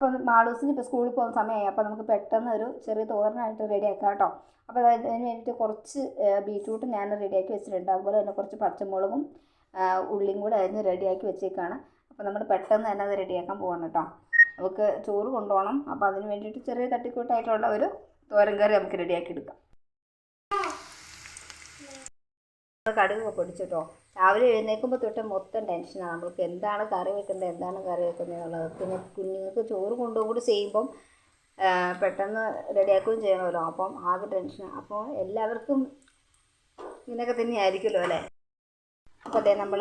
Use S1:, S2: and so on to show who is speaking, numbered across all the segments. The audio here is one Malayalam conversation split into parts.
S1: അപ്പോൾ മാളൂസിന് ഇപ്പോൾ സ്കൂളിൽ പോകുന്ന സമയമായി. അപ്പോൾ നമുക്ക് പെട്ടെന്ന് ഒരു ചെറിയ തോരനായിട്ട് റെഡിയാക്കാം കേട്ടോ. അപ്പോൾ അതിന് വേണ്ടിയിട്ട് കുറച്ച് ബീറ്റ്റൂട്ട് ഞാൻ റെഡിയാക്കി വെച്ചിട്ടുണ്ട്. അതുപോലെ തന്നെ കുറച്ച് പച്ചമുളകും ഉള്ളിയും കൂടെ അതിന് റെഡിയാക്കി വെച്ചേക്കാണ്. അപ്പോൾ നമ്മൾ പെട്ടെന്ന് തന്നെ അത് റെഡിയാക്കാൻ പോകണം കേട്ടോ. നമുക്ക് ചോറ് കൊണ്ടുപോകണം. അപ്പോൾ അതിന് വേണ്ടിയിട്ട് ചെറിയ തട്ടിക്കൂട്ടായിട്ടുള്ള ഒരു തോരൻ കറി നമുക്ക് റെഡിയാക്കി എടുക്കാം. കടുക് പൊടിച്ചിട്ടോ രാവിലെ എഴുന്നേൽക്കുമ്പോൾ തൊട്ട് മൊത്തം ടെൻഷനാണ് നമ്മൾക്ക് എന്താണ് കറി വെക്കേണ്ടത് എന്താണ് കറി വെക്കുന്നത് എന്നുള്ളത്. പിന്നെ കുഞ്ഞുങ്ങൾക്ക് ചോറ് കൊണ്ടുകൂടി കൂടി ചെയ്യുമ്പം പെട്ടെന്ന് റെഡിയാക്കുകയും ചെയ്യണമല്ലോ. അപ്പം ആകെ ടെൻഷൻ അപ്പോൾ എല്ലാവർക്കും ഇങ്ങനെയൊക്കെ തന്നെയായിരിക്കുമല്ലോ അല്ലേ? അപ്പോൾ അതേ നമ്മൾ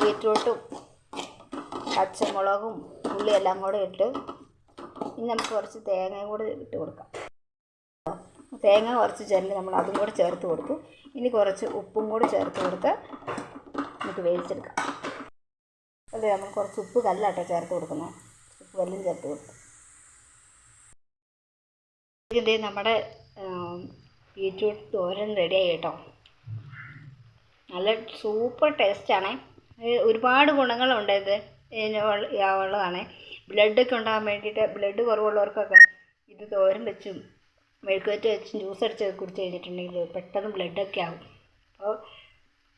S1: ബീറ്റ്റൂട്ടും പച്ചമുളകും ഉള്ളി എല്ലാം കൂടെ ഇട്ട് ഇനി നമുക്ക് കുറച്ച് തേങ്ങയും കൂടെ ഇട്ട് കൊടുക്കാം. തേങ്ങ കുറച്ച് ചേർന്ന് നമ്മൾ അതും കൂടെ ചേർത്ത് കൊടുത്തു. ഇനി കുറച്ച് ഉപ്പും കൂടെ ചേർത്ത് കൊടുത്ത് നമുക്ക് വേവിച്ചെടുക്കാം. അല്ലേ നമ്മൾ കുറച്ച് ഉപ്പ് കല്ലാട്ടോ ചേർത്ത് കൊടുക്കുന്നത്. ഉപ്പ് കല്ലും ചേർത്ത് കൊടുക്കും ഇതേ നമ്മുടെ ബീറ്റ്റൂട്ട് തോരൻ റെഡിയായി കേട്ടോ. നല്ല സൂപ്പർ ടേസ്റ്റാണ്. ഒരുപാട് ഗുണങ്ങളുണ്ട് ഇത്. ഉള്ളതാണ്. ബ്ലഡൊക്കെ ഉണ്ടാകാൻ വേണ്ടിയിട്ട് ബ്ലഡ് കുറവുള്ളവർക്കൊക്കെ ഇത് തോരൻ വെച്ചും മെഴുക്കുവറ്റ് വെച്ചും ജ്യൂസ് അടിച്ച് കുടിച്ച് കഴിഞ്ഞിട്ടുണ്ടെങ്കിൽ പെട്ടെന്ന് ബ്ലഡൊക്കെ ആവും. അപ്പോൾ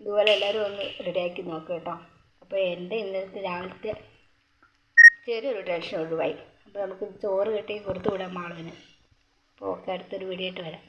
S1: ഇതുപോലെ എല്ലാവരും ഒന്ന് റെഡിയാക്കി നോക്കുക കേട്ടോ. അപ്പോൾ എന്റെ ഇന്നത്തെ രാവിലത്തെ ചെറിയൊരു ടെൻഷൻ ഒഴിവായി അപ്പോൾ നമുക്ക് ചോറ് കെട്ടി കൊടുത്തു വിടാം മാളവിന്. അപ്പോൾ ഒക്കെ അടുത്തൊരു വീഡിയോ ആയിട്ട് വരാം.